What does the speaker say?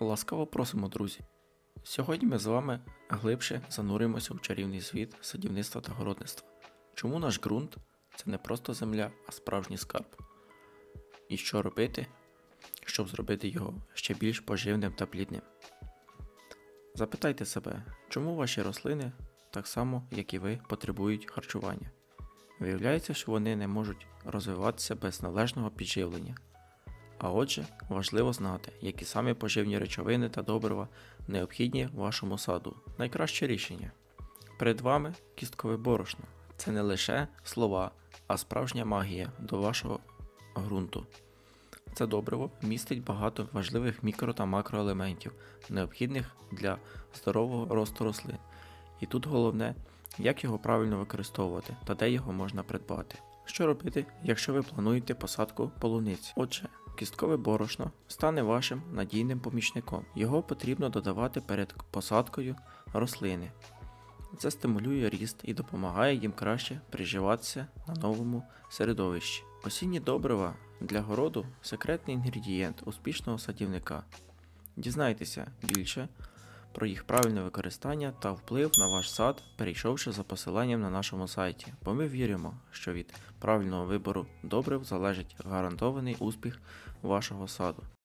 Ласкаво просимо, друзі. Сьогодні ми з вами глибше зануримося у чарівний світ садівництва та городництва. Чому наш ґрунт це не просто земля, а справжній скарб? І що робити, щоб зробити його ще більш поживним та плідним? Запитайте себе, чому ваші рослини, так само як і ви, потребують харчування? Виявляється, що вони не можуть розвиватися без належного підживлення. А отже, важливо знати, які саме поживні речовини та добрива необхідні вашому саду. Найкраще рішення. Перед вами кісткове борошно. Це не лише слова, а справжня магія до вашого ґрунту. Це добриво містить багато важливих мікро та макроелементів, необхідних для здорового росту рослин. І тут головне, як його правильно використовувати та де його можна придбати. Що робити, якщо ви плануєте посадку полуниці? Отже, кісткове борошно стане вашим надійним помічником. Його потрібно додавати перед посадкою рослини. Це стимулює ріст і допомагає їм краще приживатися на новому середовищі. Осінні добрива для городу секретний інгредієнт успішного садівника. Дізнайтеся більше про їх правильне використання та вплив на ваш сад, перейшовши за посиланням на нашому сайті, бо ми віримо, що від правильного вибору добрив залежить гарантований успіх вашого саду.